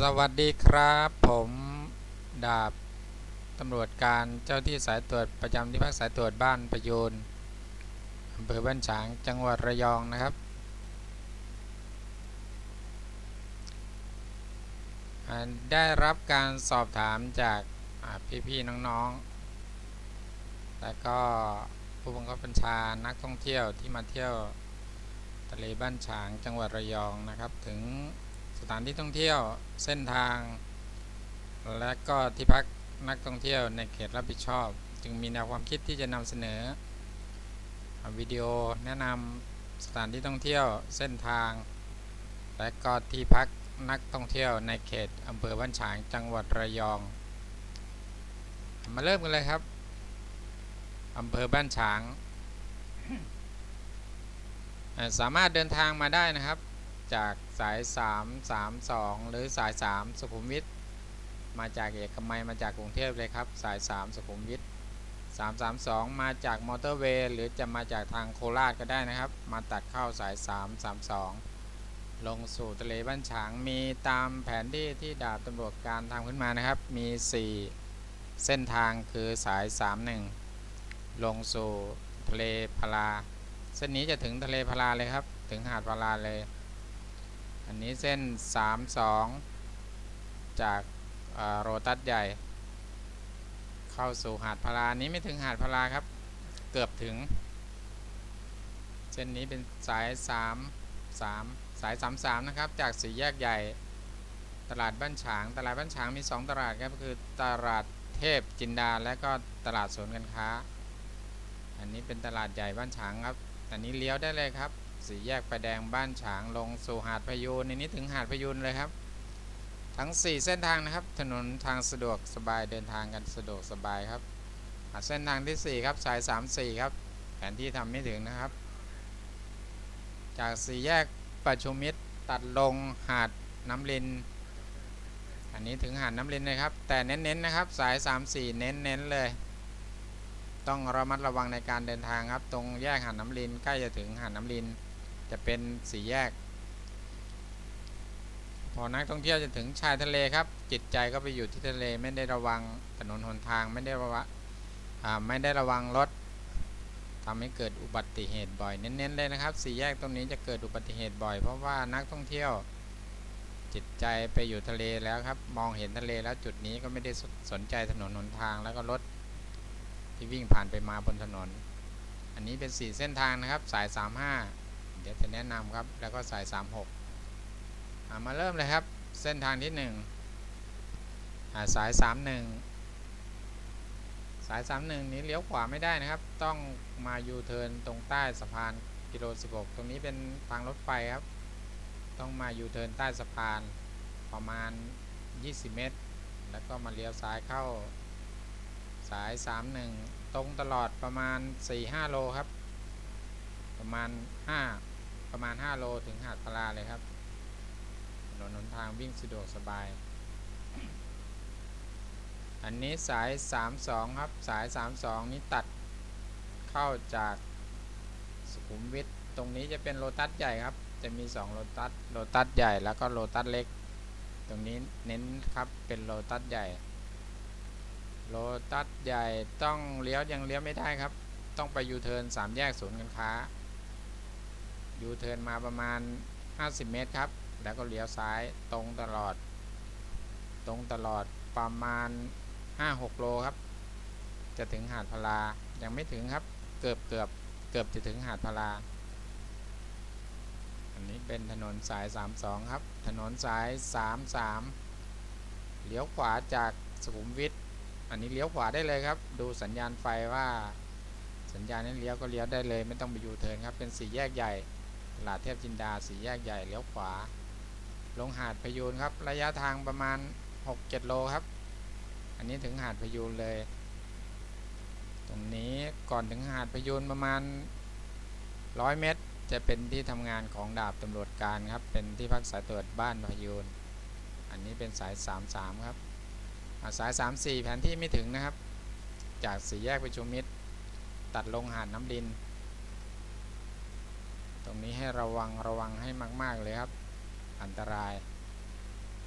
สวัสดีครับ ผมดาบตำรวจการเจ้าที่สายตรวจประจำที่พักสายตรวจบ้านประยูนอำเภอบ้านฉางจังหวัดระยองนะครับ ได้รับการสอบถามจากพี่ๆน้องๆ และก็ผู้บังคับบัญชานักท่องเที่ยวที่มาเที่ยวทะเลบ้านฉางจังหวัดระยองนะครับถึง สถานที่ท่องเที่ยวเส้นทาง และก็ที่พักนักท่องเที่ยวในเขตรับผิดชอบ จึงมีแนวความคิดที่จะนำเสนอวิดีโอแนะนำสถานที่ท่องเที่ยวเส้นทาง และก็ที่พักนักท่องเที่ยวในเขตอำเภอบ้านฉางจังหวัดระยอง มาเริ่มกันเลยครับอำเภอบ้านฉาง สามารถเดินทางมาได้นะครับ จากสาย 3 3 2 หรือสาย 3 สุขุมวิทมาจากเอกมัยมาจากกรุงเทพเลยครับ สาย 3 สุขุมวิท332 มาจากมอเตอร์เวย์หรือจะมาจากทางโคราชก็ได้นะครับ มาตัดเข้าสาย 332 ลงสู่ทะเลบ้านฉางมีตามแผนที่ที่ดาบตำรวจการทำขึ้นมานะครับ มี 4 เส้นทางคือสาย 31 ลงสู่ทะเลพาราเส้นนี้จะถึงทะเลพาราเลยครับ ถึงหาดพาราเลย อันนี้เส้น 32 จากเอ่อโรตัสใหญ่ เข้าสู่หาดพารานี้ไม่ถึงหาดพาราครับ เกือบถึง เส้นนี้เป็นสาย 3 3 สาย 33 นะครับ จากสี่แยกใหญ่ตลาดบ้านฉาง ตลาดบ้านฉางมี 2 ตลาดครับคือตลาดเทพจินดา และก็ตลาดสวนการค้า อันนี้เป็นตลาดใหญ่บ้านฉางครับ อันนี้เลี้ยวได้เลยครับ สี่แยกไฟแดงบ้านฉางลงสู่หาดพยูนในนี้ถึงหาดพยูนเลยครับ ทั้ง 4 เส้นทางนะครับ ถนนทางสะดวกสบายเดินทางกันสะดวกสบายครับเส้นทางที่ 4 ครับสาย 34 ครับ แผนที่ทำไม่ถึงนะครับ จากสี่แยกประชุมมิตรตัดลงหาดน้ำลิน อันนี้ถึงหาดน้ำลินเลยครับ แต่เน้นๆนะครับ สาย 34 เน้นๆเลย ต้องระมัดระวังในการเดินทางครับ ตรงแยกหาดน้ำลินใกล้จะถึงหาดน้ำลิน จะเป็นสี่แยก พอนักท่องเที่ยวจะถึงชายทะเลครับ จิตใจก็ไปอยู่ที่ทะเลไม่ได้ระวังถนนหนทางไม่ได้ระวังไม่ได้ระวังรถทำให้เกิดอุบัติเหตุบ่อยเน้นๆเลยนะครับสี่แยกตรงนี้จะเกิดอุบัติเหตุบ่อย เพราะว่านักท่องเที่ยวจิตใจไปอยู่ทะเลแล้วครับ มองเห็นทะเลแล้วจุดนี้ก็ไม่ได้สสนใจถนนหนทางแล้วก็รถที่วิ่งผ่านไปมาบนถนน อันนี้เป็น 4 เส้นทางนะครับ สาย 35 เดี๋ยวจะแนะนำครับ แล้วก็สาย 36อ่ามาเริ่มเลยครับ เส้นทางที่1่าสาย 31 สาย 31 นี้เลี้ยวขวาไม่ได้นะครับ ต้องมายูเทิร์นตรงใต้สะพานกิโล 16 ตรงนี้เป็นทางรถไฟครับ ต้องมายูเทิร์นใต้สะพานประมาณ 20 เมตร แล้วก็มาเลี้ยวซ้ายเข้าสาย 31 ตรงตลอดประมาณ 4-5 โลครับ ประมาณ 5 ประมาณ 5 โลถึงหาดพลาเลยครับถนนหนทางวิ่งสะดวกสบาย อันนี้สาย 32 ครับ สาย 32 นี้ตัดเข้าจากสุขุมวิทตรงนี้จะเป็นโลตัสใหญ่ครับ จะมี 2 โลตัส โลตัสใหญ่แล้วก็โลตัสเล็ก ตรงนี้เน้นครับ เป็นโลตัสใหญ่ โลตัสใหญ่ต้องเลี้ยวยังเลี้ยวไม่ได้ครับ ต้องไปยูเทิร์นสามแยกศูนย์การค้า ยูเทิร์นมาประมาณ 50 เมตรครับ แล้วก็เลี้ยวซ้ายตรงตลอด ตรงตลอดประมาณ 5-6 โลครับ จะถึงหาดพลา ยังไม่ถึงครับ เกือบเกือบเกือบจะถึงหาดพลา อันนี้เป็นถนนสาย 32 ครับ ถนนสาย 33 เลี้ยวขวาจากสุขุมวิท อันนี้เลี้ยวขวาได้เลยครับ ดูสัญญาณไฟว่าสัญญาณนั้นเลี้ยวก็เลี้ยวได้เลย ไม่ต้องไปยูเทิร์นครับ เป็นสี่แยกใหญ่ ลาดเทพจินดาสีแยกใหญ่เลี้ยวขวา ลงหาดพยูนครับ ระยะทางประมาณ 6-7 โลครับ อันนี้ถึงหาดพยูนเลย ตรงนี้ก่อนถึงหาดพยูนประมาณ 100 เมตร จะเป็นที่ทำงานของดาบตำรวจการครับ เป็นที่พักสายตรวจบ้านพยูน อันนี้เป็นสาย 33 ครับาสาย 34 แผนที่ไม่ถึงนะครับ จากสีแยกประชุมมิตรตัดลงหาดน้ำดิน ตรงนี้ให้ระวังระวังให้มาก ๆ เลยครับ อันตราย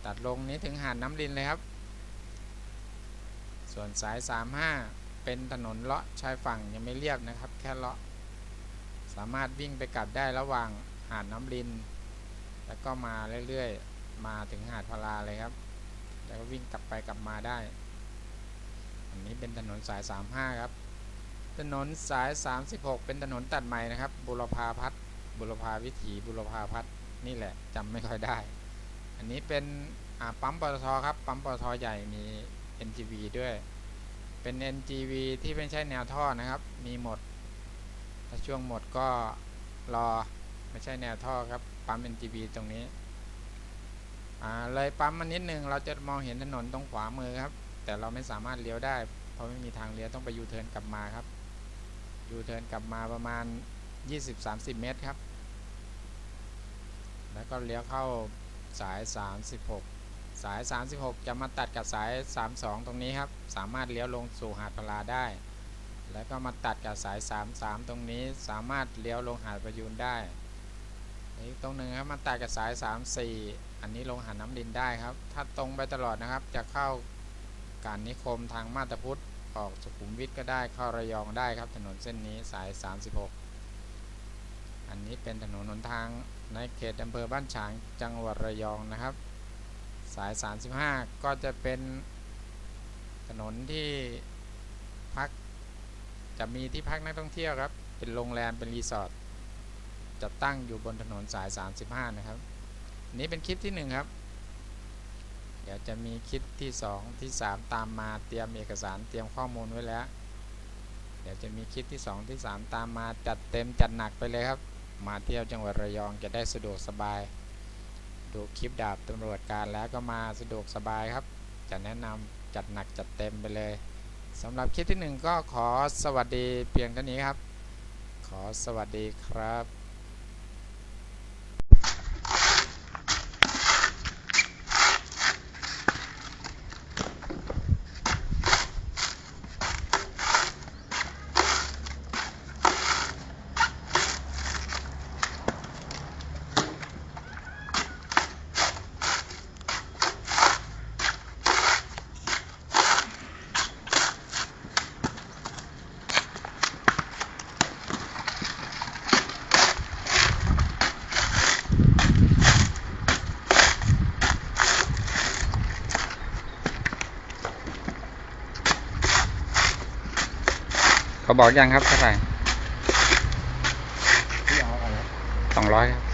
ตัดลงนี้ถึงหาดน้ำลินเลยครับ ส่วนสาย 35 เป็นถนนเลาะชายฝั่งยังไม่เรียบนะครับ แค่เลาะ สามารถวิ่งไปกลับได้ระหว่างหาดน้ำลิน แล้วก็มาเรื่อยๆ มาถึงหาดพาราเลยครับ แล้วก็วิ่งกลับไปกลับมาได้ อันนี้เป็นถนนสาย 35 ครับถนนสาย 36 เป็นถนนตัดใหม่นะครับ บุรพาพัฒน์ บุรพาวิถีบุรพาพัฒน์นี่แหละจำไม่ค่อยได้ อันนี้เป็นปั๊มปตทครับ ปั๊มปตทใหญ่มี NGV ด้วย เป็น NGV ที่ไม่ใช่แนวท่อนะครับ มีหมด ถ้าช่วงหมดก็รอไม่ใช่แนวท่อครับ ปั๊ม NGV ตรงนี้เลยปั๊มมานิดนึงเราจะมองเห็นถนนตรงขวามือครับ แต่เราไม่สามารถเลี้ยวได้ เพราะไม่มีทางเลี้ยวต้องไปยูเทิร์นกลับมาครับยูเทิร์นกลับมาประมาณ 20-30 เมตรครับ แล้วก็เลี้ยวเข้าสาย 36 สาย 36 จะมาตัดกับสาย 32 ตรงนี้ครับ สามารถเลี้ยวลงสู่หาดพลาได้ แล้วก็มาตัดกับสาย 33 ตรงนี้ สามารถเลี้ยวลงหาดประยูนได้ อีกตรงหนึ่งครับมาตัดกับสาย 34 อันนี้ลงหาดน้ำดินได้ครับ ถ้าตรงไปตลอดนะครับ จะเข้าการนิคมทางมาตาพุทธออกสุขุมวิทก็ได้เข้าระยองได้ครับถนนเส้นนี้สาย 36 อันนี้เป็นถนนหนทาง ในเขตอำเภอบ้านฉางจังหวัดระยองนะครับ สาย 35 ก็จะเป็นถนนที่พักจะมีที่พักนักท่องเที่ยวครับ เป็นโรงแรมเป็นรีสอร์ทจะตั้งอยู่บนถนนสาย 35 นะครับ นี้เป็นคลิปที่ 1 ครับ เดี๋ยวจะมีคลิปที่ 2 ที่ 3 ตามมาเตรียมเอกสารเตรียมข้อมูลไว้แล้ว เดี๋ยวจะมีคลิปที่ 2 ที่ 3 ตามมาจัดเต็มจัดหนักไปเลยครับ มาเที่ยวจังหวัดระยองจะได้สะดวกสบาย ดูคลิปดาบตำรวจการแล้วก็มาสะดวกสบายครับ จะแนะนำจัดหนักจัดเต็มไปเลยสำหรับคลิปที่1ก็ขอสวัสดีเพียงเท่านี้ครับ ขอสวัสดีครับ เขาบอกยังครับเท่าไหร่ที่เอาอะไรสองร้อยครับ